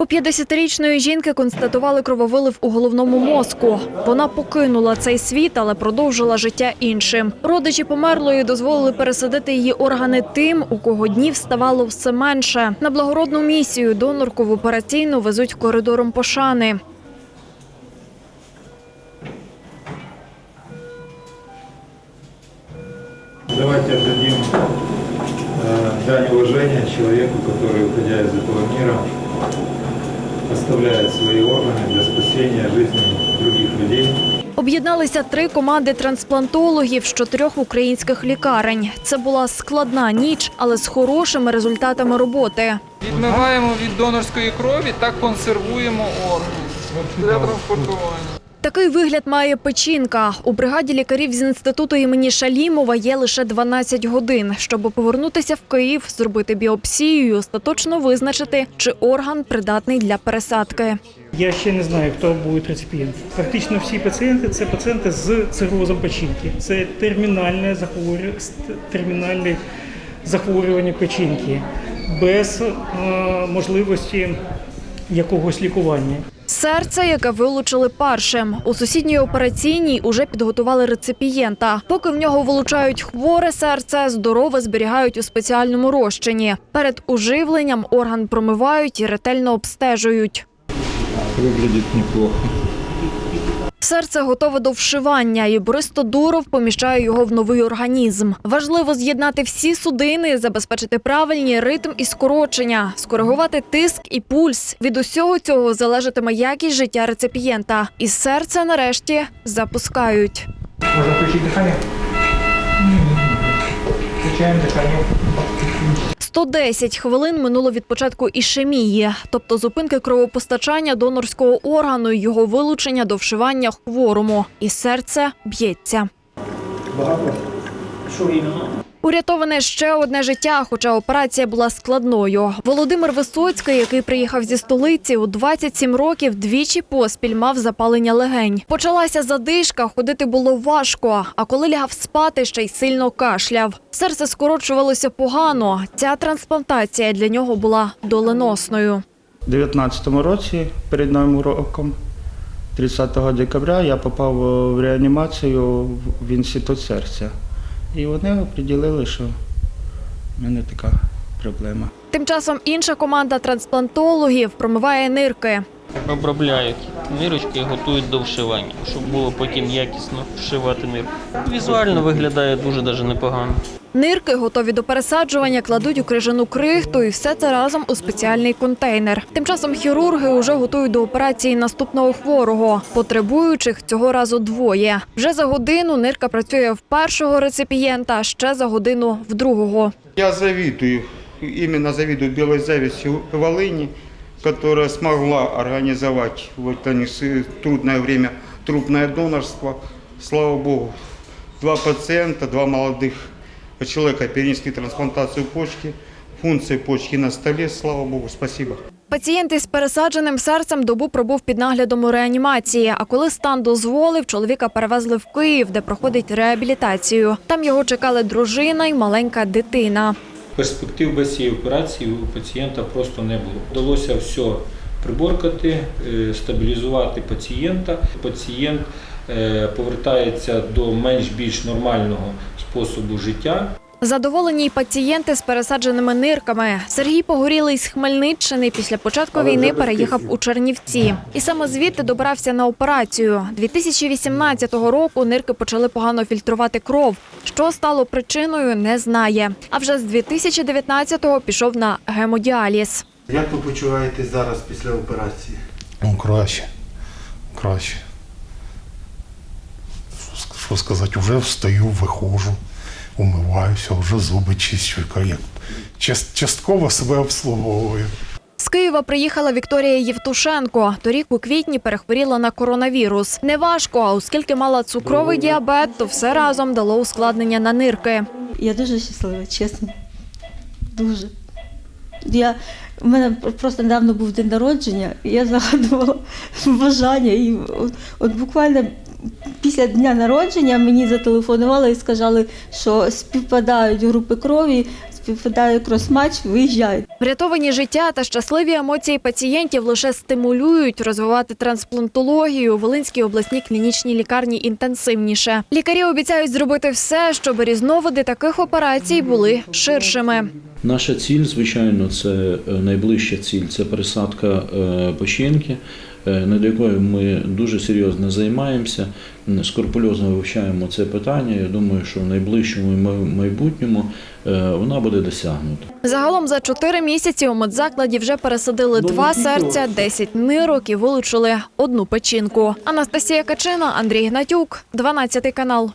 У 50-річної жінки констатували крововилив у головному мозку. Вона покинула цей світ, але продовжила життя іншим. Родичі померлої дозволили пересадити її органи тим, у кого днів ставало все менше. На благородну місію донорку в операційну везуть коридором пошани. Давайте отдадим э, дань уважения человеку, который, уходя из этого мира, оставляет свои органы для спасения жизни других людей. Об'єдналися три команди трансплантологів з чотирьох українських лікарень. Це була складна ніч, але з хорошими результатами роботи. Відмиваємо від донорської крові та консервуємо органи для транспортування. Такий вигляд має печінка. У бригаді лікарів з інституту імені Шалімова є лише 12 годин, щоб повернутися в Київ, зробити біопсію і остаточно визначити, чи орган придатний для пересадки. Я ще не знаю, хто буде реципієнт. Практично всі пацієнти це пацієнти з цирозом печінки. Це термінальне захворювання, термінальне захворювання печінки без е, можливості якогось лікування. Серце, яке вилучили першим. У сусідній операційній уже підготували реципієнта. Поки в нього вилучають хворе серце, здорове зберігають у спеціальному розчині. Перед уживленням орган промивають і ретельно обстежують. Виглядить неплохо. Серце готове до вшивання, і Борис Тодуров поміщає його в новий організм. Важливо з'єднати всі судини, забезпечити правильні ритм і скорочення, скоригувати тиск і пульс. Від усього цього залежатиме якість життя реципієнта. І серце нарешті запускають. Можна включити дихання? Включаємо дихання. 110 хвилин минуло від початку ішемії, тобто зупинки кровопостачання донорського органу, його вилучення до вшивання хворому. І серце б'ється. Що іменно? Урятоване ще одне життя, хоча операція була складною. Володимир Висоцький, який приїхав зі столиці у 27 років, двічі поспіль мав запалення легень. Почалася задишка, ходити було важко. А коли лягав спати, ще й сильно кашляв. Серце скорочувалося погано. Ця трансплантація для нього була доленосною. У 19-му році, перед Новим роком, 30 декабря, я попав в реанімацію в інститут серця. І вони оприділили, що в мене така проблема. Тим часом інша команда трансплантологів промиває нирки. Обробляють нирочки і готують до вшивання, щоб було потім якісно вшивати нирку. Візуально виглядає дуже даже непогано. Нирки, готові до пересаджування, кладуть у крижану крихту і все це разом у спеціальний контейнер. Тим часом хірурги вже готують до операції наступного хворого. Потребуючих цього разу двоє. Вже за годину нирка працює в першого реципієнта, ще за годину в другого. Я завидую, именно завидую белой зависти Волыни, которая смогла организовать в это трудное время трупное донорство. Слава Богу, два пациента, два молодых человека перенесли трансплантацию почки, функции почки на столе, слава Богу, спасибо. Пацієнт із пересадженим серцем добу пробув під наглядом у реанімації. А коли стан дозволив, чоловіка перевезли в Київ, де проходить реабілітацію. Там його чекали дружина й маленька дитина. Перспектив без цієї операції у пацієнта просто не було. Вдалося все приборкати, е, стабілізувати пацієнта. Пацієнт е, повертається до менш-більш нормального способу життя. Задоволені й пацієнти з пересадженими нирками. Сергій Погорілий з Хмельниччини після початку війни переїхав у Чернівці. І саме звідти добирався на операцію. 2018 року нирки почали погано фільтрувати кров. Що стало причиною, не знає. А вже з 2019-го пішов на гемодіаліз. Як ви почуваєтесь зараз після операції? Ну, краще. Краще. Що Що сказати, вже встаю, виходжу, умиваюся, вже зуби чищу. Як частково себе обслуговую. З Києва приїхала Вікторія Євтушенко. Торік у квітні перехворіла на коронавірус. Неважко, а оскільки мала цукровий діабет, то все разом дало ускладнення на нирки. Я дуже щаслива, чесно. Дуже. Я, у мене просто недавно був день народження, і я загадувала бажання. І от, от буквально після дня народження мені зателефонували і сказали, що співпадають групи крові, співпадає крос-матч, виїжджають. Врятовані життя та щасливі емоції пацієнтів лише стимулюють розвивати трансплантологію у Волинській обласній клінічній лікарні інтенсивніше. Лікарі обіцяють зробити все, щоб різновиди таких операцій були ширшими. Наша ціль, звичайно, це е, найближча ціль це пересадка е, печінки, над якою ми дуже серйозно займаємося, м, скрупульозно вивчаємо це питання. Я думаю, що в найближчому май- майбутньому е, вона буде досягнута. Загалом за чотири місяці у медзакладі вже пересадили два серця, 10 нирок і вилучили одну печінку. Анастасія Качина, Андрій Гнатюк, 12 канал.